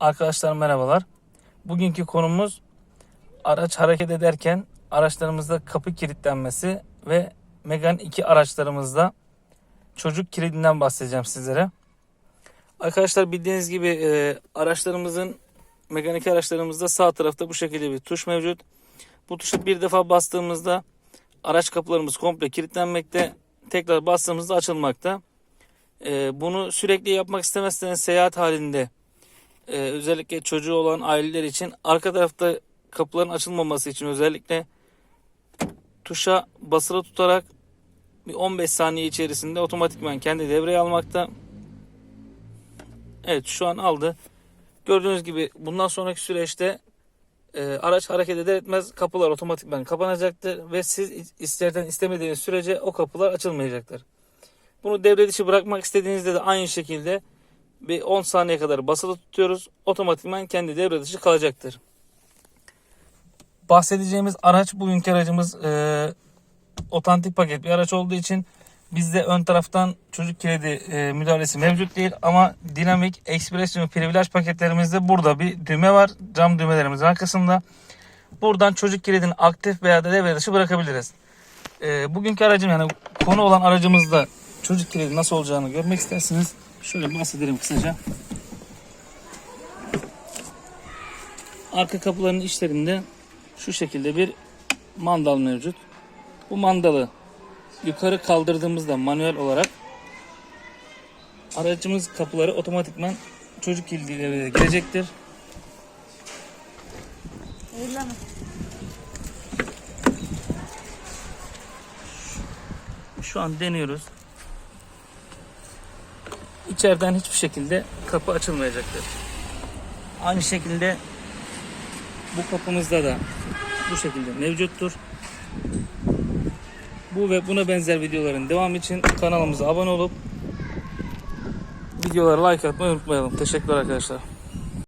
Arkadaşlar merhabalar. Bugünkü konumuz araç hareket ederken araçlarımızda kapı kilitlenmesi ve Megane 2 araçlarımızda çocuk kilidinden bahsedeceğim sizlere. Arkadaşlar bildiğiniz gibi e, araçlarımızın Megane 2 araçlarımızda sağ tarafta bu şekilde bir tuş mevcut. Bu tuşa bir defa bastığımızda araç kapılarımız komple kilitlenmekte. Tekrar bastığımızda açılmakta. E, bunu sürekli yapmak istemezseniz seyahat halinde e, özellikle çocuğu olan aileler için arka tarafta kapıların açılmaması için özellikle tuşa basılı tutarak bir 15 saniye içerisinde otomatikman kendi devreye almakta. Evet şu an aldı. Gördüğünüz gibi bundan sonraki süreçte e, araç hareket eder etmez kapılar otomatikman kapanacaktır ve siz isterden istemediğiniz sürece o kapılar açılmayacaktır. Bunu devre dışı bırakmak istediğinizde de aynı şekilde bir 10 saniye kadar basılı tutuyoruz. Otomatikman kendi devre dışı kalacaktır. Bahsedeceğimiz araç bugünkü aracımız e, otantik paket bir araç olduğu için bizde ön taraftan çocuk kilidi e, müdahalesi mevcut değil ama dinamik ekspresyon privilej paketlerimizde burada bir düğme var cam düğmelerimizin arkasında. Buradan çocuk kilidini aktif veya da devre dışı bırakabiliriz. E, bugünkü aracım yani konu olan aracımızda çocuk kilidi nasıl olacağını görmek isterseniz şöyle bahsedelim kısaca. Arka kapıların içlerinde şu şekilde bir mandal mevcut. Bu mandalı yukarı kaldırdığımızda manuel olarak aracımız kapıları otomatikman çocuk kilidi devreye girecektir. Eyleme. Şu an deniyoruz. İçeriden hiçbir şekilde kapı açılmayacaktır. Aynı şekilde bu kapımızda da bu şekilde mevcuttur. Bu ve buna benzer videoların devamı için kanalımıza abone olup videolara like atmayı unutmayalım. Teşekkürler arkadaşlar.